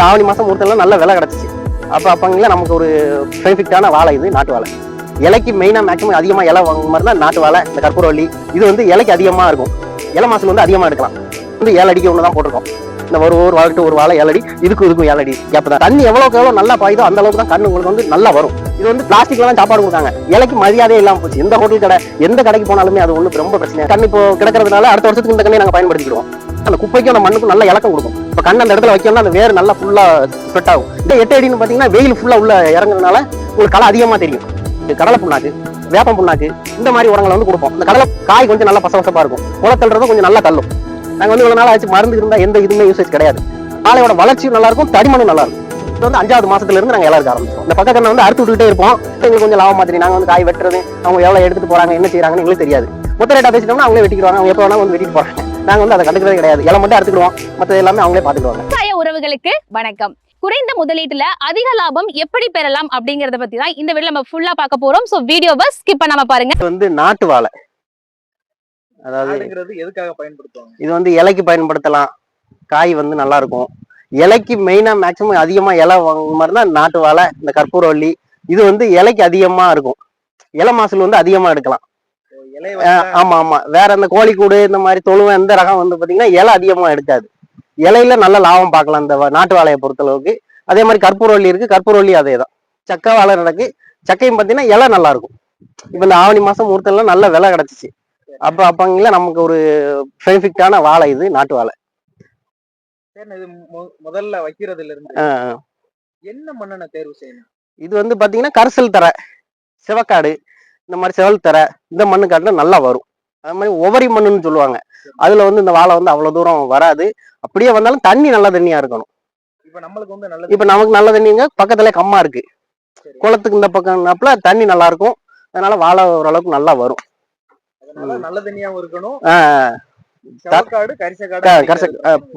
இந்த ஆவணி மாசம் முகூர்த்தம்லாம் நல்ல விலை கிடச்சிச்சு. அப்போ அப்போங்களா நமக்கு ஒரு பெனிஃபிட்டான வாழை இது நாட்டு வாழை. இலைக்கு மெயினாக மேக்ஸிமம் அதிகமாக இலை வாங்குற மாதிரி தான் நாட்டு வாழை இந்த கற்பூரவள்ளி இது வந்து இலைக்கு அதிகமாக இருக்கும். இலை மாசத்துல வந்து அதிகமாக எடுக்கலாம். வந்து ஏழு அடிக்கு ஒன்று தான் போட்டிருக்கோம். இந்த ஒரு ஒரு வாழ்க்கை ஒரு வாழை ஏழடி இதுக்கும் இதுக்கும் ஏழடி கேப் தான் தண்ணி எவ்வளோக்கு எவ்வளோ நல்லா பாயுதோ அந்த அளவுக்கு தான் கண்ணு உங்களுக்கு வந்து நல்லா வரும். இது வந்து பிளாஸ்டிக்ல தான் சாப்பாடு கொடுத்தாங்க. இலைக்கு மரியாதையே இல்லாமல் போச்சு. எந்த ஹோட்டல் கடை எந்த கடைக்கு போனாலுமே அது ஒன்று ரொம்ப பிரச்சனை கண்ணு இப்போ கிடக்கிறதுனால அடுத்த வருஷத்துக்கு இந்த கண்ணை நாங்கள் பயன்படுத்திக்கிடுவோம். அந்த குப்பைக்கும் அந்த மண்ணுக்கும் நல்ல இலக்கம் கொடுக்கும். இப்போ கண் அந்த இடத்துல வைக்கணும்னா அந்த வேர் நல்லா ஃபுல்லா ஸ்ப்ரெட் ஆகும். இந்த எட்டு அடின்னு பார்த்தீங்கன்னா வெயில் ஃபுல்லாக உள்ள இறங்குறதுனால உங்களுக்கு களை அதிகமா தெரியும். இது கடலை புண்ணாக்கு வேப்பம் புண்ணாக்கு இந்த மாதிரி உரங்களை வந்து கொடுப்போம். இந்த கடலை காய் கொஞ்சம் நல்லா பசவசப்பாக இருக்கும். குளத்தல்றதும் கொஞ்சம் நல்லா தள்ளும். நாங்கள் வந்து இவ்வளோ நாள் ஆச்சு மருந்து இருந்தால் எந்த இதுவுமே யூசேஜ் கிடையாது. காலையோட வளர்ச்சியும் நல்லா இருக்கும் தடிமனும் நல்லா இருக்கும். இது வந்து அஞ்சாவது மாசத்துல இருந்து நாங்க எல்லாருக்கும் ஆரம்பிச்சோம். இந்த பக்க கண்ணை வந்து அறுத்து விட்டுட்டே இருப்போம் எங்களுக்கு கொஞ்சம் லாபம் மாதிரி நாங்கள் வந்து காய் வெட்டுறது அவங்க எவ்வளோ எடுத்துட்டு போறாங்க என்ன செய்கிறாங்கன்னு எங்களுக்கு தெரியாது. மொத்த ரேட்டாக பேசிட்டோம்னா அவங்களே வெட்டிக்குவாங்க அவங்க எப்போ வேணாலும் வந்து வெட்டிட்டு போகிறாங்க நாங்க வந்து அதை கண்டுக்கிறதே கிடையாது. இலை மட்டும் அறுத்துக்கிடுவோம். மற்றது எல்லாமே அவங்களே பாத்துக்குவாங்க விவசாய உறவுகளுக்கு வணக்கம். குறைந்த முதலீட்டுல அதிக லாபம் எப்படி பெறலாம் அப்படிங்கறத பத்தி தான் இந்த வீடியோ நம்ம ஃபுல்லா பார்க்க போறோம். சோ வீடியோவை ஸ்கிப் பண்ணாம பாருங்க. இது வந்து நாட்டு வாழை. அதாவது எதுக்காக பயன்படுத்துவாங்க? இது வந்து இலைக்கு பயன்படுத்தலாம். காய் வந்து நல்லா இருக்கும். இலைக்கு மெயினா மேக்ஸிமம் அதிகமா இலை வாங்குற மாதிரி தான் நாட்டு வாழை இந்த கற்பூரவள்ளி இது வந்து இலைக்கு அதிகமா இருக்கும். இலை மாசல் வந்து அதிகமா எடுக்கலாம். ஆமா ஆமா. வேற இந்த கோழிக்கூடு இந்த மாதிரி தொழுவம் இந்த ரகம் வந்து பாத்தீங்கன்னா இலை அதிகமா எடுக்காது. இலையில நல்ல லாபம் பார்க்கலாம் இந்த நாட்டு வாழையை பொறுத்தளவுக்கு. அதே மாதிரி கற்பூரவள்ளி இருக்கு. கற்பூரவள்ளி அதே தான் சக்கை வாழை நடக்கு. சக்கையும் பாத்தீங்கன்னா இலை நல்லா இருக்கும் இப்ப இந்த ஆவணி மாசம் முகூர்த்தம்லாம் நல்ல விலை கிடைச்சிச்சு. அப்ப அப்பங்கள நமக்கு ஒரு பெனிஃபிட்டான வாழை இது நாட்டு வாழை. இது முதல்ல வைக்கிறதுல இருந்து என்ன மண்ணெண்ண தேர்வு செய்யணும்? இது வந்து பாத்தீங்கன்னா கரிசல் தரை சிவக்காடு. இந்த மாதிரி செவல் தரை இந்த மண்ணு காட்டுல நல்லா வரும். அது மாதிரி ஒவரி மண்ணுன்னு சொல்லுவாங்க. அதுல வந்து இந்த வாழை வந்து அவ்வளவு தூரம் வராது. அப்படியே வந்தாலும் தண்ணி நல்ல தண்ணியா இருக்கணும். இப்ப நம்மளுக்கு வந்து இப்ப நமக்கு நல்ல தண்ணிங்க பக்கத்துல கம்மா இருக்கு. குளத்துக்கு இந்த பக்கம்னாப்புல தண்ணி நல்லா இருக்கும். அதனால வாழை ஓரளவுக்கு நல்லா வரும். நல்ல தண்ணியாவும் இருக்கணும்.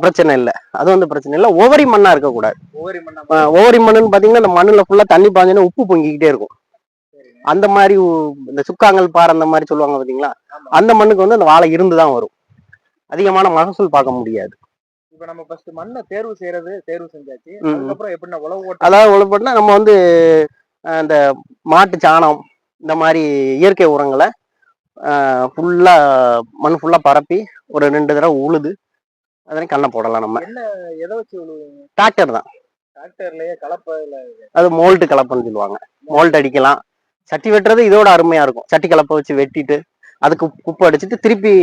பிரச்சனை இல்லை. அது வந்து பிரச்சனை இல்லை. ஒவரி மண்ணா ஒவ்வொரு மண்ணா ஆஹ் ஒவரி மண்ணுன்னு பாத்தீங்கன்னா இந்த மண்ணுல ஃபுல்லா தண்ணி பாஞ்சோன்னா உப்பு பொங்கிக்கிட்டே இருக்கும். அந்த மாதிரி இந்த சுக்காங்கல் பாறை அந்த மாதிரி சொல்லுவாங்க பாத்தீங்களா? ஆமா. அந்த மண்ணுக்கு வந்து அந்த வாழை இருந்து தான் வரும். அதிகமான மகசூல் பார்க்க முடியாது. இப்ப நம்ம ஃபர்ஸ்ட் மண்ணை தேர்வு செய்யறது தேர்வு செஞ்சாச்சு. அதுக்கப்புறம் எப்படின்னா உழவு ஓட்ட அதாவது உழப்பட்டுனா நம்ம வந்து இந்த மாட்டு சாணம் இந்த மாதிரி இயற்கை உரங்களை ஃபுல்லா மண் ஃபுல்லா பரப்பி ஒரு ரெண்டு தடவை உழுது அதனை கண்ணை போடலாம் நம்ம. என்ன எதை வச்சு உழுவுங்க டிராக்டர் தான். டிராக்டர்லயே கலப்பையில அது மோல்டு கலப்பைன்னு சொல்லுவாங்க. மோல்டு அடிக்கலாம். சட்டி வெட்டுறது இதோட அருமையா இருக்கும். சட்டி கலப்பை வச்சு வெட்டிட்டு அதுக்கு குப்பை அடிச்சிட்டு திருப்பி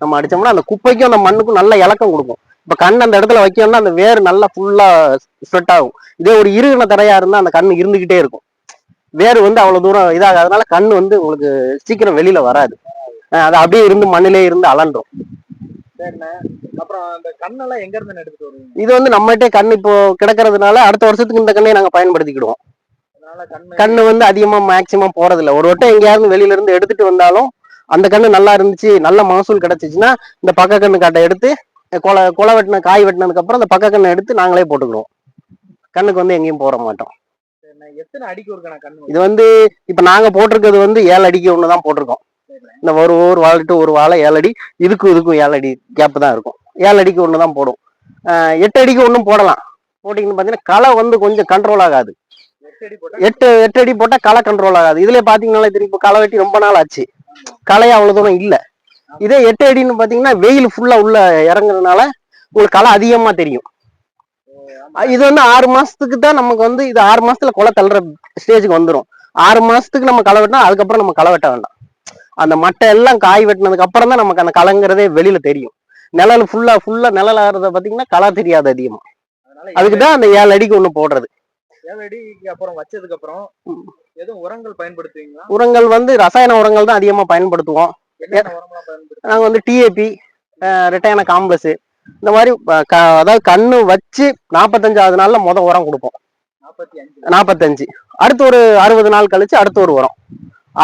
நம்ம அடிச்சோம்னா அந்த குப்பைக்கும் அந்த மண்ணுக்கும் நல்ல இலக்கம் கொடுக்கும். இப்ப கண் அந்த இடத்துல வைக்கணும்னா அந்த வேர் நல்லா ஃபுல்லா ஸ்ப்ரெட் ஆகும். இதே ஒரு இருகின தரையா இருந்தா அந்த கண்ணு இருந்துகிட்டே இருக்கும். வேர் வந்து அவ்வளவு தூரம் இதாகாதனால கண்ணு வந்து உங்களுக்கு சீக்கிரம் வெளியில வராது. அது அப்படியே இருந்து மண்ணிலே இருந்து அலண்டும் அப்புறம் அந்த கண்ணெல்லாம் எங்க இருந்து எடுத்துட்டு வருவீங்க? இது வந்து நம்மகிட்டே கண் இப்போ கிடக்கிறதுனால அடுத்த வருஷத்துக்கு இந்த கண்ணையை நாங்க பயன்படுத்திக்கிடுவோம். கண்ணு. வந்து அதிகமா மேக்சிமம் போறது இல்ல ஒரு வட்டம் எங்கேயாவது வெளியில இருந்து எடுத்துட்டு வந்தாலும் அந்த கண்ணு நல்லா இருந்துச்சு நல்ல மகசூல் கிடைச்சிச்சுன்னா இந்த பக்க கண்ணு காட்டை எடுத்து கொலை கொலை வெட்டின காய் வெட்டினதுக்கு அப்புறம் அந்த பக்க கண்ணை எடுத்து நாங்களே போட்டுக்கிடுவோம் கண்ணுக்கு வந்து எங்கேயும் போட மாட்டோம். இது வந்து இப்ப நாங்க போட்டிருக்கிறது வந்து ஏழு அடிக்கு ஒண்ணுதான் போட்டிருக்கோம். இந்த ஒரு ஒரு வாழைட்டு ஒரு வாழை ஏழு அடி இதுக்கும் இதுக்கும் ஏழு அடி கேப் தான் இருக்கும். ஏழு அடிக்கு ஒண்ணுதான் போடும். ஆஹ் எட்டு அடிக்கு ஒண்ணும் போடலாம். போட்டிங்கன்னு பாத்தீங்கன்னா களை வந்து கொஞ்சம் கண்ட்ரோல் ஆகாது. எட்டு எட்டு அடி போட்டா களை கண்ட்ரோல் ஆகாது. இதுல பாத்தீங்கன்னா திருப்பி களை வெட்டி ரொம்ப நாள் ஆச்சு. களை அவ்வளவு தூரம் இல்ல. இதே எட்டு அடின்னு பாத்தீங்கன்னா வெயில் ஃபுல்லா உள்ள இறங்குறதுனால உங்களுக்கு களை அதிகமா தெரியும். இது வந்து ஆறு மாசத்துக்கு தான் நமக்கு வந்து இது ஆறு மாசத்துல களை தள்ளுற ஸ்டேஜுக்கு வந்துரும். ஆறு மாசத்துக்கு நம்ம களை வெட்டினா அதுக்கப்புறம் நம்ம களை வெட்ட வேண்டாம். அந்த மட்டை எல்லாம் காய் வெட்டினதுக்கு அப்புறம் தான் நமக்கு அந்த களைங்கிறதே வெளியில தெரியும். நிழல் ஃபுல்லா ஃபுல்லா நிழல் ஆறத பாத்தீங்கன்னா களை தெரியாது அதிகமா. அதுக்கு தான் அந்த ஏழு அடிக்கு ஒண்ணு போடுறது. ஏழு அடிக்கு அப்புறம் வச்சதுக்கு அப்புறம். எதுவும் உரங்கள் பயன்படுத்துவீங்களா? உரங்கள் வந்து ரசாயன உரங்கள் தான் அதிகமா பயன்படுத்துவோம். நாங்க வந்து டிஏபி ரெட்டையான காம்ப்ளஸ் இந்த மாதிரி அதாவது கண்ணு வச்சு நாற்பத்தஞ்சாவது நாள்ல முத உரம் கொடுப்போம். நாற்பத்தஞ்சு அடுத்து ஒரு அறுபது நாள் கழிச்சு அடுத்து ஒரு உரம்.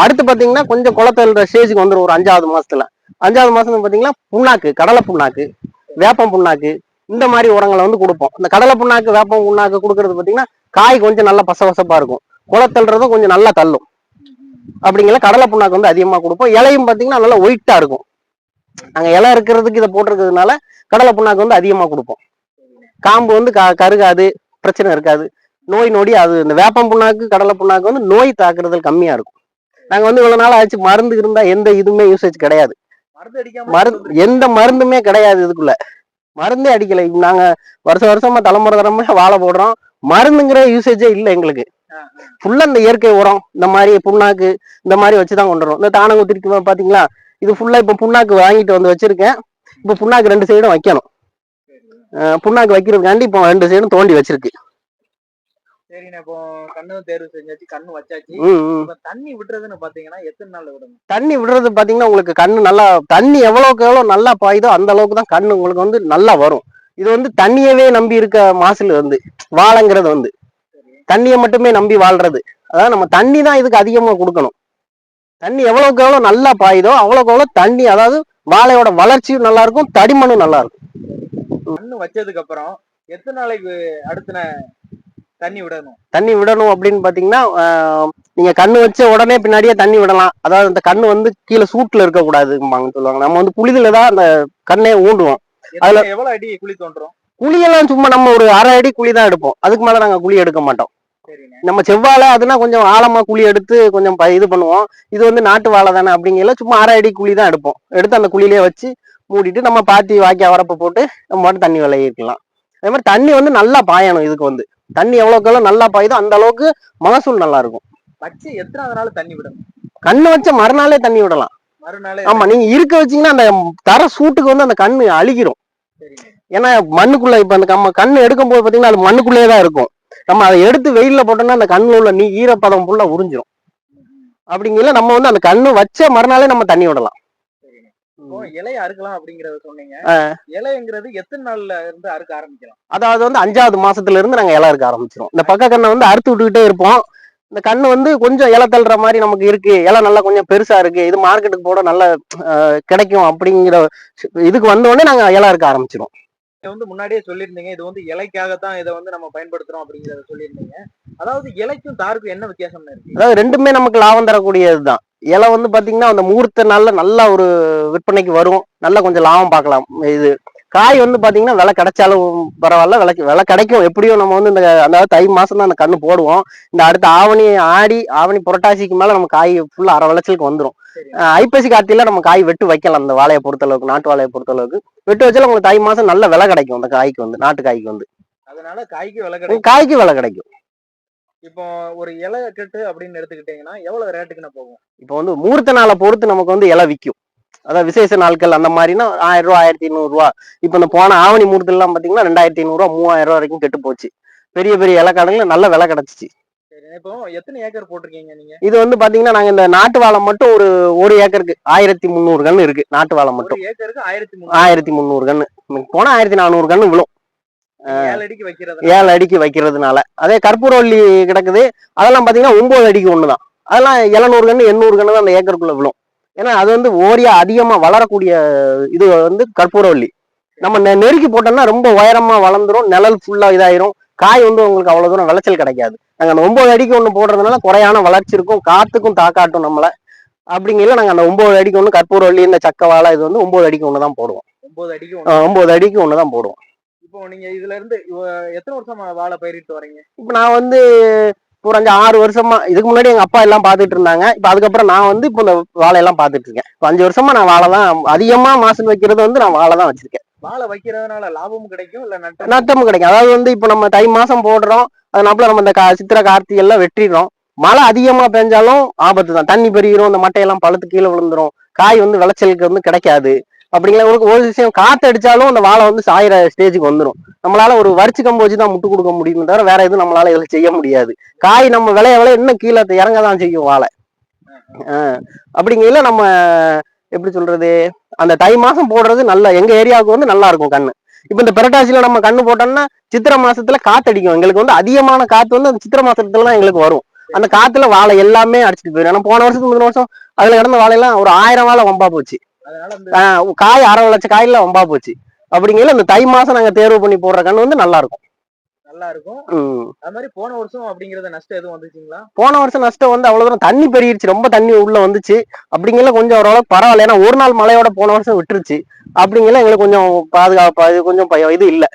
அடுத்து பாத்தீங்கன்னா கொஞ்சம் குளத்தல்ற ஸ்டேஜுக்கு வந்துடும் ஒரு அஞ்சாவது மாசத்துல. அஞ்சாவது மாசம் பாத்தீங்கன்னா புண்ணாக்கு கடலை புண்ணாக்கு வேப்பம் புண்ணாக்கு இந்த மாதிரி உரங்களை வந்து கொடுப்போம். இந்த கடலை புண்ணாக்கு வேப்பம் புண்ணாக்கு கொடுக்கறது பாத்தீங்கன்னா காய் கொஞ்சம் நல்லா பசபசப்பா இருக்கும். குளத்தல்றதும் கொஞ்சம் நல்லா தள்ளும். அப்படிங்கிற கடலை புண்ணாக்கு வந்து அதிகமா கொடுப்போம். இலையும் பாத்தீங்கன்னா நல்லா ஒயிட்டா இருக்கும். நாங்க இலை இருக்கிறதுக்கு இதை போட்டிருக்கிறதுனால கடலை புண்ணாக்கு வந்து அதிகமா கொடுப்போம். காம்பு வந்து க- கருகாது பிரச்சனை இருக்காது. நோய் நொடி அது இந்த வேப்பம் புண்ணாக்கு கடலை புண்ணாக்கு வந்து நோய் தாக்குறதுல கம்மியா இருக்கும். நாங்க வந்து இவ்வளவு நாள் ஆச்சு மருந்து இருந்தா எந்த இதுவுமே யூசேஜ் கிடையாது. மருந்து அடிக்காம மருந்து எந்த மருந்துமே கிடையாது இதுக்குள்ள. மருந்தே அடிக்கல. நாங்க வருஷம் வருஷமா தலைமுறை தலைமுறை வாழை போடுறோம். மருந்துங்கிற யூசேஜே இல்லை எங்களுக்கு. ஃபுல்லா இந்த இயற்கை உரம் இந்த மாதிரி புண்ணாக்கு இந்த மாதிரி வச்சுதான் கொண்டு வரோம் இந்த தானங்குத்திரிக்கு பாத்தீங்களா? இது ஃபுல்லா இப்ப புண்ணாக்கு வாங்கிட்டு வந்து வச்சிருக்கேன். இப்ப புண்ணாக்கு ரெண்டு சைடும் வைக்கணும். புண்ணாக்கு வைக்கிறதுக்காண்டி இப்போ ரெண்டு சைடும் தோண்டி வச்சிருக்கு. சரிண்ணே இப்போ கண்ணு தேர்வு செஞ்சாச்சு கண்ணு வச்சாச்சு. தண்ணி விடுறதுன்னு பாத்தீங்கன்னா எத்தனை நாள்ல விடணும்? தண்ணி விடுறது பாத்தீங்கன்னா உங்களுக்கு கண்ணு நல்லா தண்ணி எவ்வளவுக்கு எவ்வளவு நல்லா பாயுதோ அந்த அளவுக்கு தான் கண்ணு உங்களுக்கு வந்து நல்லா வரும். இது வந்து தண்ணியவே நம்பி இருக்க மாசுல வந்து வாழைங்கிறது வந்து. தண்ணியை மட்டுமே நம்பி வாழ்றது. அதாவது நம்ம தண்ணி தான் இதுக்கு அதிகமா கொடுக்கணும். தண்ணி எவ்வளவுக்கு எவ்வளவு நல்லா பாயுதோ அவ்வளவுக்கு எவ்வளவு தண்ணி அதாவது வாழையோட வளர்ச்சியும் நல்லா இருக்கும் தடிமனும் நல்லா இருக்கும் கண்ணு வச்சதுக்கு அப்புறம் எத்தனை நாளைக்கு அடுத்த தண்ணி விடணும். தண்ணி விடணும் அப்படின்னு பாத்தீங்கன்னா நீங்க கண்ணு வச்ச உடனே பின்னாடியே தண்ணி விடலாம். அதாவது அந்த கண்ணு வந்து கீழே சூட்ல இருக்க கூடாதும்பாங்க சொல்லுவாங்க. நம்ம வந்து புளிதுல தான் அந்த கண்ணை ஊண்டுவோம். அதுல- எவ்வளவு அடி குழி தோன்றும்? குழியெல்லாம் சும்மா நம்ம ஒரு அரை அடி குழி தான் எடுப்போம். அதுக்கு மேல நாங்க குழி எடுக்க மாட்டோம். நம்ம செவ்வாழை அதுனா கொஞ்சம் ஆழமா குழி எடுத்து கொஞ்சம் இது பண்ணுவோம். இது வந்து நாட்டு வாழை தானே அப்படிங்கல சும்மா அரை அடி குழி தான் எடுப்போம். எடுத்து அந்த குழியிலே வச்சு மூடிட்டு நம்ம பாத்தி வாக்கி வரப்ப போட்டு நம்ம மட்டும் தண்ணி விளையிருக்கலாம் அதே மாதிரி தண்ணி வந்து நல்லா பாயணும் இதுக்கு வந்து. தண்ணி எவ்வளவுக்கு எவ்வளவு நல்லா பாயுதோ அந்த அளவுக்கு மகசூல் நல்லா இருக்கும் வச்சு எத்தனாவது நாள் தண்ணி விடணும்? கண்ணு வச்ச மறுநாளே தண்ணி விடலாம். மறுநாள் ஆமா நீங்க இருக்க வச்சீங்கன்னா அந்த தர சூட்டுக்கு வந்து அந்த கண்ணு அழுகிரும். ஏன்னா மண்ணுக்குள்ள இப்ப அந்த நம்ம கண்ணு எடுக்கும் போது பாத்தீங்கன்னா அது மண்ணுக்குள்ளேயே தான் இருக்கும். நம்ம அதை எடுத்து வெயில்ல போட்டோம்னா அந்த கண்ணுல உள்ள நீ ஈரப்பதம் ஃபுல்லா உறிஞ்சிரும். அப்படிங்கல நம்ம வந்து அந்த கண்ணு வச்ச மறுநாளே நம்ம தண்ணி விடலாம். இலைய அறுக்கலாம் அப்படிங்கறத சொன்னீங்க. இலைங்கிறது எத்தனை நாள்ல இருந்து அறுக்க ஆரம்பிக்கலாம்? அதாவது வந்து அஞ்சாவது மாசத்துல இருந்து நாங்க இலை இருக்க ஆரம்பிச்சிரும் இந்த பக்க கண்ணை வந்து அறுத்து விட்டுக்கிட்டே இருப்போம். இந்த கண்ணு வந்து கொஞ்சம் இலை தள்ளுற மாதிரி நமக்கு இருக்கு. இலை நல்லா கொஞ்சம் பெருசா இருக்கு. இது மார்க்கெட்டுக்கு போட நல்ல கிடைக்கும் அப்படிங்கிற இதுக்கு வந்த உடனே நாங்க இலை இருக்க ஆரம்பிச்சிரும் இதை வந்து முன்னாடியே சொல்லியிருந்தீங்க இது வந்து இலைக்காகத்தான் இதை வந்து நம்ம பயன்படுத்துறோம் அப்படிங்கறத சொல்லியிருந்தீங்க. அதாவது இலைக்கும் தாருக்கும் என்ன வித்தியாசம் இருக்கு? அதாவது ரெண்டுமே நமக்கு லாபம் தரக்கூடியதுதான். இலை வந்து பாத்தீங்கன்னா அந்த முகூர்த்த நாள்ல நல்ல ஒரு விற்பனைக்கு வரும். நல்லா கொஞ்சம் லாபம் பார்க்கலாம். இது காய் வந்து பாத்தீங்கன்னா விலை கிடைச்சாலும் பரவாயில்ல விலை விலை கிடைக்கும். எப்படியும் நம்ம வந்து இந்த அதாவது தை மாசம் தான் அந்த கண்ணு போடுவோம். இந்த அடுத்த ஆவணி ஆடி ஆவணி புரட்டாசிக்கு மேல நம்ம காய் ஃபுல்லா அரை விளைச்சலுக்கு வந்துடும் ஐப்பசி கார்த்தியில நம்ம காய் வெட்டு வைக்கலாம் அந்த வாழையை பொறுத்தளவுக்கு நாட்டு வாழையை பொறுத்தளவுக்கு. வெட்டு வச்சாலும் உங்களுக்கு தை மாசம் நல்ல விலை கிடைக்கும் அந்த காய்க்கு வந்து நாட்டு காய்க்கு வந்து. அதனால காய்க்கு விலை கிடைக்கும். காய்க்கு விலை கிடைக்கும். இப்போ ஒரு இலை கட்டு அப்படின்னு எடுத்துக்கிட்டீங்கன்னா எவ்வளவு ரேட்டுக்குன்னு போகும்? இப்போ வந்து முகூர்த்த நாளை பொறுத்து நமக்கு வந்து இலை விற்கும் அதாவது விசேஷ நாட்கள் அந்த மாதிரினா ஆயிரம் ரூபா ஆயிரத்தி ரூபா. இப்போ இந்த போன ஆவணி முகூர்த்தம் பாத்தீங்கன்னா ரெண்டாயிரத்தி ஐநூறுரூவா மூவாயிரம் ரூபா வரைக்கும் கெட்டு போச்சு. பெரிய பெரிய இலக்காடுங்கள நல்ல விலை கிடைச்சிச்சு. சரி இப்போ எத்தனை ஏக்கர் போட்டிருக்கீங்க நீங்க? இது வந்து பாத்தீங்கன்னா நாங்க இந்த நாட்டு வாழை மட்டும் ஒரு ஒரு ஏக்கருக்கு ஆயிரத்தி முந்நூறு கன்று இருக்கு நாட்டு வாழை மட்டும். ஆயிரத்தி முந்நூறு. கன்று போனா ஆயிரத்தி நானூறு கன்று விழும் ஏழு அடிக்கு வைக்கிறதுனால. அதே கற்பூரவள்ளி கிடக்குது அதெல்லாம் பாத்தீங்கன்னா ஒன்பது அடிக்கு ஒண்ணுதான். அதெல்லாம் எழுநூறு கன்று எண்ணூறு கன்று தான் அந்த ஏக்கருக்குள்ள விழும். ஏன்னா அது வந்து ஓரியா அதிகமா வளரக்கூடிய இது வந்து கற்பூரவள்ளி. நம்ம நெ- நெருக்கி போட்டோம்னா ரொம்ப உயரமா வளர்ந்துரும் நிழல் ஃபுல்லா இதாயிரும். காய் வந்து உங்களுக்கு அவ்வளவு தூரம் விளைச்சல் கிடைக்காது. நாங்க அந்த ஒன்பது அடிக்கு ஒண்ணு போடுறதுனால குறையான வளர்ச்சி இருக்கும் காத்துக்கும் தாக்காட்டும் நம்மள. அப்படிங்கல நாங்க அந்த ஒன்பது அடிக்கு ஒண்ணு கற்பூரவள்ளி இந்த சக்க வாழை இது வந்து ஒன்பது அடிக்கு ஒண்ணு தான் போடுவோம். ஒன்பது அடிக்கு ஒன்பது அடிக்கு ஒண்ணு தான் போடுவோம். இப்போ நீங்க இதுல இருந்து எத்தனை வருஷமா வாழை பயிரிட்டு வரீங்க? இப்போ நான் வந்து ஒரு அஞ்சு ஆறு வருஷமா இதுக்கு முன்னாடி எங்க அப்பா எல்லாம் பார்த்துட்டு இருந்தாங்க. இப்போ அதுக்கப்புறம் நான் வந்து இப்போ இந்த வாழையெல்லாம் பார்த்துட்டு இருக்கேன். அஞ்சு வருஷமா நான் வாழை தான் அதிகமா மாசம் வைக்கிறது வந்து நான் வாழை தான் வச்சிருக்கேன். வாழை வைக்கிறதுனால லாபமும் கிடைக்கும் இல்ல நட்டம் நட்டமும் கிடைக்கும். அதாவது வந்து இப்போ நம்ம தை மாசம் போடுறோம் அதனால நம்ம இந்த சித்திரை கார்த்திகை எல்லாம் வெட்டிடுறோம். மழை அதிகமா பெஞ்சாலும் ஆபத்து தான் தண்ணி பெருகிரும் இந்த மட்டையெல்லாம் பழுத்து கீழே விழுந்துரும். காய் வந்து விளைச்சலுக்கு வந்து கிடைக்காது. அப்படிங்கிற ஒரு ஒரு விஷயம் காத்து அடிச்சாலும் அந்த வாழை வந்து சாயிற ஸ்டேஜுக்கு வந்துடும் நம்மளால ஒரு வரிச்சு கம்பு வச்சு தான் முட்டு கொடுக்க முடியுமே தவிர வேற எதுவும் நம்மளால இதுல செய்ய முடியாது. காய் நம்ம விளைய விளைய இன்னும் கீழே இறங்க தான் செய்யும் வாழை. ஆஹ் அப்படிங்கையில நம்ம எப்படி சொல்றது? அந்த தை மாசம் போடுறது நல்ல எங்க ஏரியாவுக்கு வந்து நல்லா இருக்கும் கண்ணு. இப்ப இந்த புரட்டாசியில நம்ம கண்ணு போட்டோம்னா சித்திரை மாசத்துல காத்தடிக்கும். எங்களுக்கு வந்து அதிகமான காத்து வந்து அந்த சித்திரை மாசத்துல தான் எங்களுக்கு வரும். அந்த காத்துல வாழை எல்லாமே அடிச்சிட்டு போயிடும் ஏன்னா போன வருஷத்துக்கு முந்தின வருஷம் அதுல கிடந்த வாழையெல்லாம் ஒரு ஆயிரம் வாழை வம்பா போச்சு. காய் அரை லட்சம் காயில வம்பா போச்சு. அப்படிங்கையில இந்த தை மாசம் நாங்க தேர்வு பண்ணி போடுற கண்ணு வந்து நல்லா இருக்கும் நல்லா இருக்கும் அது மாதிரி போன வருஷம் அப்படிங்கறது நஷ்டம் எதுவும் வந்துச்சுங்களா? போன வருஷம் நஷ்டம் வந்து அவ்வளவு தூரம் தண்ணி பெருகிருச்சு ரொம்ப தண்ணி உள்ள வந்துச்சு. அப்படிங்கல கொஞ்சம் ஓரளவுக்கு பரவாயில்ல ஏன்னா ஒரு நாள் மழையோட போன வருஷம் விட்டுருச்சு. அப்படிங்கல எங்களுக்கு கொஞ்சம் பாதுகாப்பு கொஞ்சம் பயம் இது இல்ல.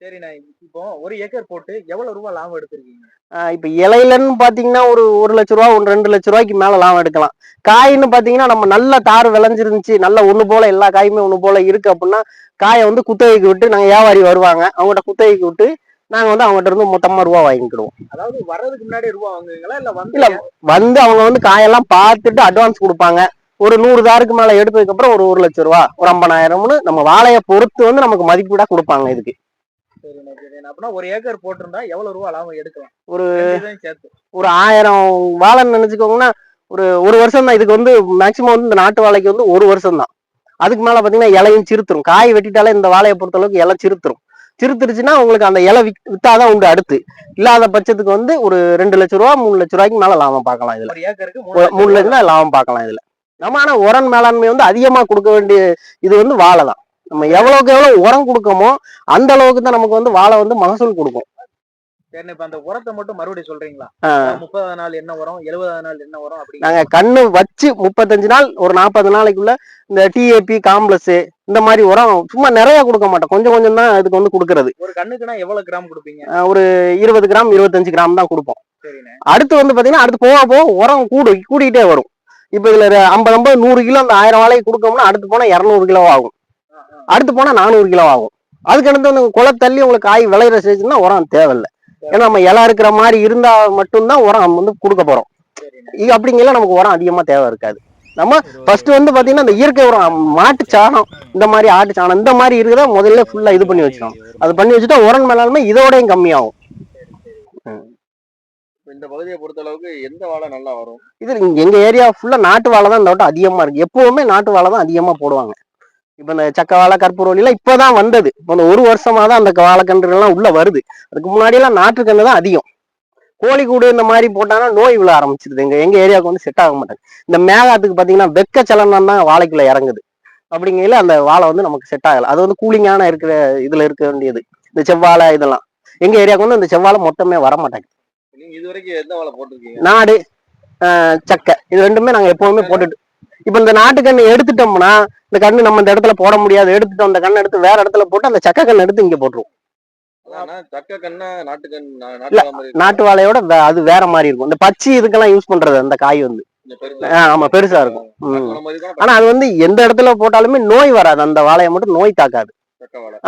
சரிண்ணா இப்போ ஒரு ஏக்கர் போட்டு எவ்வளவு ரூபாய் லாபம் எடுத்திருக்கீங்க? இப்ப இலையிலன்னு பாத்தீங்கன்னா ஒரு ஒரு லட்ச ரூபா ஒரு ரெண்டு லட்ச ரூபாய்க்கு மேல லாபம் எடுக்கலாம். காயின்னு பாத்தீங்கன்னா நம்ம நல்ல தார் விளைஞ்சிருந்துச்சு நல்ல ஒண்ணு போல எல்லா காயுமே ஒண்ணு போல இருக்கு அப்படின்னா காயை வந்து குத்தகைக்கு விட்டு நாங்க வியாபாரி வருவாங்க. அவங்ககிட்ட குத்தகைக்கு விட்டு நாங்க வந்து அவங்ககிட்ட இருந்து மொத்தமா ரூபா வாங்கிக்கிடுவோம். அதாவது வர்றதுக்கு முன்னாடி ரூபாய் வாங்குவீங்களா இல்ல வந்து இல்ல வந்து அவங்க வந்து காயெல்லாம் பார்த்துட்டு அட்வான்ஸ் கொடுப்பாங்க. ஒரு நூறு தாருக்கு மேல எடுத்ததுக்கு அப்புறம் ஒரு ஒரு லட்ச ரூபா ஒரு ஐம்பதாயிரம்னு நம்ம வாழையை பொறுத்து வந்து நமக்கு மதிப்பீடா கொடுப்பாங்க இதுக்கு. சரிண்ணா சரிண்ணா அப்படின்னா ஒரு ஏக்கர் போட்டிருந்தா எவ்வளவு ரூபாய் லாபம் எடுக்கலாம்? ஒரு சேர்த்து. ஒரு ஆயிரம் வாழைன்னு நினைச்சுக்கோங்கன்னா ஒரு ஒரு வருஷம் தான் இதுக்கு வந்து மேக்சிமம் வந்து இந்த நாட்டு வாழைக்கு வந்து ஒரு வருஷம் தான் அதுக்கு மேல பாத்தீங்கன்னா இலையும் சிறுத்துரும். காய் வெட்டிட்டாலே இந்த வாழையை பொறுத்த அளவுக்கு இலை சிறுத்துரும். சிறுத்துருச்சுன்னா உங்களுக்கு அந்த இலை வித் வித்தாதான் உண்டு அடுத்து. இல்லாத பட்சத்துக்கு வந்து ஒரு ரெண்டு லட்ச ரூபா மூணு லட்ச ரூபாய்க்கு மேல லாபம் பார்க்கலாம் இதுல. மூணு லட்சம் லாபம் பார்க்கலாம் இதுல. நம்ம ஆனா உரம் மேலாண்மை வந்து அதிகமா கொடுக்க வேண்டிய இது வந்து வாழை தான் நம்ம எவ்வளவுக்கு எவ்வளவு உரம் கொடுக்கமோ அந்த அளவுக்கு தான் நமக்கு வந்து வாழை வந்து மகசூல் கொடுக்கும். சரிண்ணா இப்ப அந்த உரத்தை மட்டும் மறுபடியும் சொல்றீங்களா? ஆ. முப்பதாவது நாள் என்ன வரும் எழுபதாவது நாள் என்ன வரும் அப்படி நாங்க கண்ணு வச்சு முப்பத்தஞ்சு நாள் ஒரு நாற்பது நாளைக்குள்ள இந்த டிஏபி காம்ப்ளஸ் இந்த மாதிரி உரம் சும்மா நிறைய கொடுக்க மாட்டோம். கொஞ்சம் கொஞ்சம் தான் இதுக்கு வந்து கொடுக்கறது. ஒரு கண்ணுக்குன்னா எவ்வளவு கிராம் கொடுப்பீங்க? ஒரு இருபது கிராம் இருபத்தஞ்சு கிராம் தான் கொடுப்போம். அடுத்து வந்து பாத்தீங்கன்னா அடுத்து போக போக உரம் கூடு கூடிக்கிட்டே வரும். இப்ப இதுல ஐம்பது ஐம்பது நூறு கிலோ அந்த ஆயிரம் வாழைக்கு கொடுக்கோம்னா அடுத்து போனா இரநூறு கிலோ ஆகும். அடுத்து போனா நானூறு கிலோ ஆகும். அதுக்கு அடுத்து வந்து குலை தள்ளி உங்களுக்கு காய் விளையிற ஸ்டேஜ்னா உரம் தேவையில்லை. ஏன்னா நம்ம இலை இருக்கிற மாதிரி இருந்தா மட்டும்தான் உரம் வந்து கொடுக்க போறோம். சரிண்ணே. இது அப்படிங்கல நமக்கு உரம் அதிகமா தேவை இருக்காது. நம்ம ஃபர்ஸ்ட் வந்து பாத்தீங்கன்னா இந்த இயற்கை உரம் மாட்டு சாணம் இந்த மாதிரி ஆட்டு சாணம் இந்த மாதிரி இருக்குதா முதல்ல ஃபுல்லா இது பண்ணி வச்சிடும் அது பண்ணி வச்சுட்டா உரம் மேலாலுமே இதோடயும் கம்மியாகும். இந்த பகுதியை பொறுத்த அளவுக்கு எந்த வாழை நல்லா வரும்? இது எங்க ஏரியா ஃபுல்லா நாட்டு வாழை தான் இந்த வட்டம் அதிகமா இருக்கு. எப்பவுமே நாட்டு வாழை தான் அதிகமா போடுவாங்க. இப்ப இந்த சக்க வாழை கற்பூரவள்ளி எல்லாம் இப்பதான் வந்தது. இப்ப இந்த ஒரு வருஷமா தான் அந்த வாழைக்கன்றுகள் எல்லாம் உள்ள வருது. அதுக்கு முன்னாடி எல்லாம் நாட்டுக்கன்று தான் அதிகம். கோழிக்கூடு இந்த மாதிரி போட்டாங்கன்னா நோய் விழ ஆரம்பிச்சிருது. எங்க எங்க ஏரியாவுக்கு வந்து செட் ஆக மாட்டாங்க இந்த மேகாத்துக்கு பாத்தீங்கன்னா வெக்க சலனம் தான் வாழைக்குள்ள இறங்குது. அப்படிங்கையில அந்த வாழை வந்து நமக்கு செட் ஆகல. அது வந்து கூலிங்கான இருக்கிற இதுல இருக்க வேண்டியது. இந்த செவ்வாழை இதெல்லாம். எங்க ஏரியாவுக்கு வந்து இந்த செவ்வாழை மொத்தமே வர மாட்டாங்க நீங்க இது வரைக்கும் போட்டிருக்கீங்க? நாடு சக்கை. இது ரெண்டுமே நாங்க எப்பவுமே போட்டுட்டு இப்ப இந்த நாட்டு கண்ணு எடுத்துட்டோம்னா இந்த கண்ணு நம்ம இந்த இடத்துல போட முடியாது. எடுத்துட்டோம் அந்த கண்ணை எடுத்து வேற இடத்துல போட்டு அந்த சக்கை கண்ணு எடுத்து இங்க போட்டுருவோம். நாட்டு வாழையோட வே- அது வேற மாதிரி இருக்கும். இந்த பச்சை இதுக்கெல்லாம் யூஸ் பண்றது அந்த காய் வந்து. ஆமா பெருசா இருக்கும். ஆனா அது வந்து எந்த இடத்துல போட்டாலுமே நோய் வராது. அந்த வாழையை மட்டும் நோய் தாக்காது.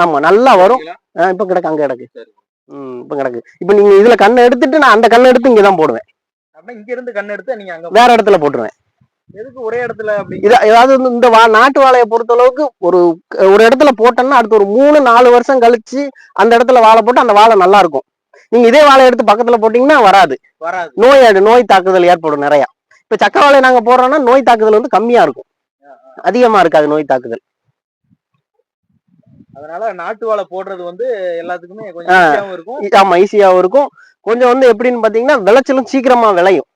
ஆமா நல்லா வரும். இப்ப கிடக்கு அங்க கிடக்கு. சரி. ம் இப்ப கிடக்கு. இப்ப நீங்க இதுல கண்ணை எடுத்துட்டு நான் அந்த கண்ணை எடுத்து இங்கதான் போடுவேன். இங்க இருந்து கண்ணு எடுத்து நீங்க அங்க வேற இடத்துல போட்டுருவேன். எதுக்கு ஒரே இடத்துல ஏதாவது இந்த வா நாட்டு வாழையை பொறுத்த அளவுக்கு ஒரு ஒரு இடத்துல போட்டோம்னா அடுத்து ஒரு மூணு நாலு வருஷம் கழிச்சு அந்த இடத்துல வாழை போட்டு அந்த வாழை நல்லா இருக்கும். நீங்க இதே வாழை எடுத்து பக்கத்துல போட்டீங்கன்னா வராது. வராது. நோய் நோய் தாக்குதல் ஏற்படும் நிறைய. இப்ப சக்க வாழை நாங்க போடுறோம்னா நோய் தாக்குதல் வந்து கம்மியா இருக்கும். அதிகமா இருக்காது நோய் தாக்குதல். அதனால நாட்டு வாழை போடுறது வந்து எல்லாத்துக்குமே கொஞ்சம். ஈஸியாவும் இருக்கும். ஆமா ஈஸியாவும் இருக்கும். கொஞ்சம் வந்து எப்படின்னு பாத்தீங்கன்னா விளைச்சலும் சீக்கிரமா விளையும்.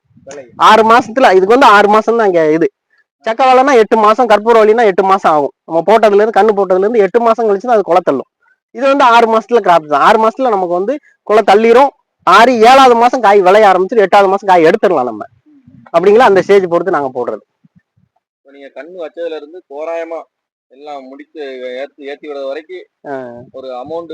ஆறு மாசத்துல இதுக்கு வந்து ஆறு மாசம் தான் இங்க இது. சக்கவாழைனா எட்டு மாசம் கற்பூரவழினா எட்டு மாசம் ஆகும். நம்ம போட்டதுல இருந்து கண்ணு போட்டதுல இருந்து எட்டு மாசம் கழிச்சு தான் அது குளத்தள்ளும் தள்ளும். இது வந்து ஆறு மாசத்துல கிராப் தான். ஆறு மாசத்துல நமக்கு வந்து குலை தள்ளிரும். ஆறு ஏழாவது மாசம் காய் விளைய ஆரம்பிச்சிட்டு எட்டாவது மாசம் காய் எடுத்துடலாம் நம்ம. அப்படிங்களா அந்த ஸ்டேஜ் பொறுத்து நாங்க போடுறது. நீங்க கண்ணு வச்சதுல இருந்து தோராயமா எல்லாம் முடித்து ஏத்தி ஏத்தி விடுறது வரைக்கும் ஒரு அமௌண்ட்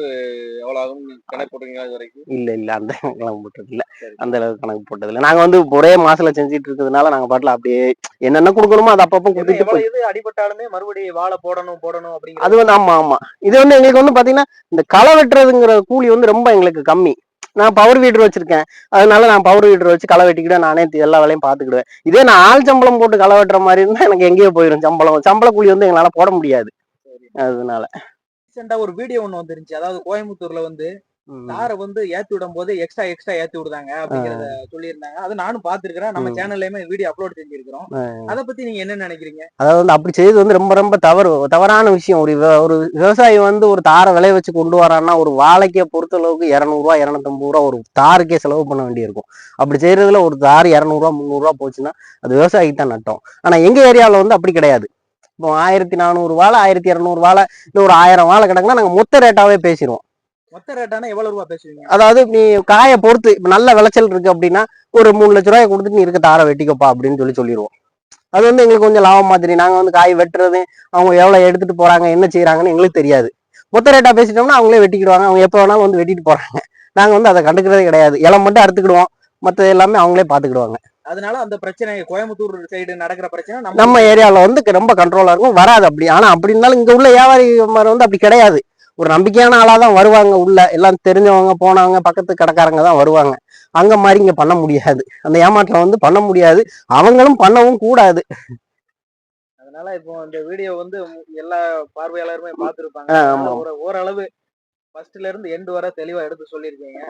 எவ்வளவு ஆகும் கணக்கு போட்டுருக்கீங்களா இது வரைக்கும்? இல்ல இல்ல அந்த கணக்கு போட்டது இல்ல. அந்த அளவுக்கு கணக்கு போட்டது இல்ல நாங்க வந்து ஒரே மாசத்துல செஞ்சுட்டு இருக்கிறதுனால நாங்க பாட்டுல அப்படியே என்னென்ன கொடுக்கணுமோ அது அப்பப்போ கொடுத்துட்டு இது? அடிபட்டாலுமே மறுபடியும் வாழை போடணும் போடணும் அப்படிங்கிற அது வந்து ஆமா ஆமா. இது வந்து எங்களுக்கு வந்து பாத்தீங்கன்னா இந்த களை வெட்டுறதுங்கிற கூலி வந்து ரொம்ப எங்களுக்கு கம்மி. நான் பவர் வீடர் வச்சிருக்கேன். அதனால நான் பவர் வீடர் வச்சு களை வெட்டிக்கிட்டு நானே எல்லா வேலையும் பாத்துக்கிடுவேன் இதே நான் ஆள் சம்பளம் போட்டு களை வெட்டுற மாதிரி இருந்தா எனக்கு எங்கேயோ போயிடும் சம்பளம். சம்பள கூலி வந்து எங்களால போட முடியாது. அதனால. ரீசெண்டா ஒரு வீடியோ ஒண்ணு வந்துருந்துச்சு. அதாவது கோயம்புத்தூர்ல வந்து. தாரை வந்து ஏத்தி விடும் போது எக்ஸ்ட்ரா எக்ஸ்ட்ரா ஏத்தி விடுதாங்க அப்படிங்கறத சொல்லியிருந்தாங்க. அது நானும் பாத்துருக்கிறேன் நம்ம. சேனல்லையுமே வீடியோ அப்லோட் செஞ்சிருக்கிறோம். அத பத்தி நீங்க என்ன நினைக்கிறீங்க? அதாவது வந்து அப்படி செய்வது வந்து ரொம்ப ரொம்ப தவறு தவறான விஷயம். ஒரு ஒரு விவசாயி வந்து ஒரு தாரை விளைய வச்சு கொண்டு வரான்னா ஒரு வாழைக்கே பொறுத்த அளவுக்கு இரநூறுவா இரநூத்தம்பது ரூபா ஒரு தாருக்கே செலவு பண்ண வேண்டியிருக்கும். அப்படி செய்யறதுல ஒரு தார் இரநூறுவா முந்நூறுவா போச்சுன்னா அது விவசாயிக்கு தான் நட்டம். ஆனா எங்க ஏரியாவில் வந்து அப்படி கிடையாது. இப்போ ஆயிரத்தி நானூறு வாழை ஆயிரத்தி இரநூறு வாழை இல்லை ஒரு ஆயிரம் வாழை கிடக்குன்னா நாங்கள் மொத்த ரேட்டாவே பேசிடுவோம் மொத்த ரேட்டானா எவ்வளவு ரூபா பேசுவீங்க? அதாவது நீ காயை பொறுத்து இப்ப நல்ல விளைச்சல் இருக்கு அப்படின்னா ஒரு மூணு லட்ச ரூபாய் கொடுத்துட்டு நீ இருக்க தாரை வெட்டிக்கப்பா அப்படின்னு சொல்லி சொல்லிடுவோம் அது வந்து எங்களுக்கு கொஞ்சம் லாபம் மாதிரி நாங்க வந்து காய் வெட்டுறது அவங்க எவ்வளவு எடுத்துட்டு போறாங்க என்ன செய்யறாங்கன்னு எங்களுக்கு தெரியாது. மொத்த ரேட்டா பேசிட்டோம்னா அவங்களே வெட்டிக்கிடுவாங்க அவங்க எப்போ வேணாலும் வந்து வெட்டிட்டு போறாங்க. நாங்க வந்து அதை கண்டுக்கிறதே கிடையாது. இலை மட்டும் அறுத்துக்கிடுவோம். மற்ற எல்லாமே அவங்களே பாத்துக்கிடுவாங்க அதனால அந்த பிரச்சனை கோயம்புத்தூர் சைடு நடக்கிற பிரச்சனை நம்ம ஏரியாவில் வந்து ரொம்ப கண்ட்ரோலா இருக்கும். வராது அப்படி. ஆனா அப்படி இருந்தாலும் இங்க உள்ள வியாபாரி வந்து அப்படி கிடையாது. ஒரு நம்பிக்கையான ஆளா தான் வருவாங்க உள்ள. எல்லாம் தெரிஞ்சவங்க போனவங்க பக்கத்து கடைக்காரங்க தான் வருவாங்க. அங்க மாதிரி இங்க பண்ண முடியாது. அந்த ஏமாற்றம் வந்து பண்ண முடியாது. அவங்களும் பண்ணவும் கூடாது. அதனால இப்போ இந்த வீடியோ வந்து எல்லா பார்வையாளருமே பார்த்திருப்பாங்க. ஓரளவு ஃபர்ஸ்ட்ல இருந்து எண்டு வரை தெளிவா எடுத்து சொல்லியிருக்கீங்க.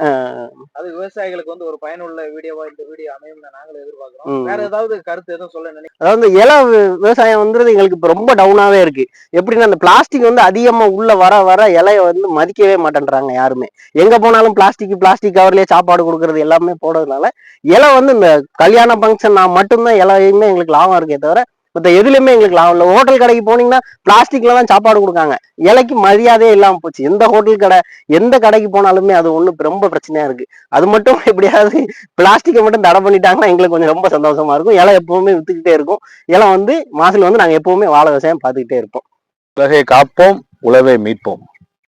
அது விவசாயிகளுக்கு வந்து ஒரு பயனுள்ள வீடியோவா இந்த வீடியோ அமையும் நாங்களும் எதிர்பார்க்கிறோம். வேற ஏதாவது கருத்து எதுவும் சொல்ல நினைக்கிறீங்க? அதாவது இலை விவசாயம் வந்துறது எங்களுக்கு இப்ப ரொம்ப டவுனாவே இருக்கு. எப்படின்னா அந்த பிளாஸ்டிக் வந்து அதிகமா உள்ள வர வர இலைய வந்து மதிக்கவே மாட்டேன்றாங்க யாருமே. எங்க போனாலும் பிளாஸ்டிக் பிளாஸ்டிக் கவர்லயே சாப்பாடு கொடுக்கறது எல்லாமே போடுறதுனால இலை வந்து இந்த கல்யாண ஃபங்க்ஷன் நான் மட்டும்தான் இலையுமே எங்களுக்கு லாபம் இருக்கே தவிர மற்ற எதுலையுமே எங்களுக்கு லாபம் இல்லை. ஹோட்டல் கடைக்கு போனீங்கன்னா பிளாஸ்டிக்ல தான் சாப்பாடு கொடுக்காங்க. இலைக்கு மரியாதையே இல்லாமல் போச்சு. எந்த ஹோட்டல் கடை எந்த கடைக்கு போனாலுமே அது ஒன்று ரொம்ப பிரச்சனையா இருக்கு. அது மட்டும் எப்படியாவது பிளாஸ்டிக்கை மட்டும் தடை பண்ணிட்டாங்கன்னா எங்களுக்கு கொஞ்சம் ரொம்ப சந்தோஷமா இருக்கும். இலை எப்பவுமே வித்துக்கிட்டே இருக்கும். இலை வந்து மாசில் வந்து நாங்கள் எப்பவுமே வாழை விவசாயம் பார்த்துக்கிட்டே இருப்போம். உலகை காப்போம் உழவை மீட்போம்.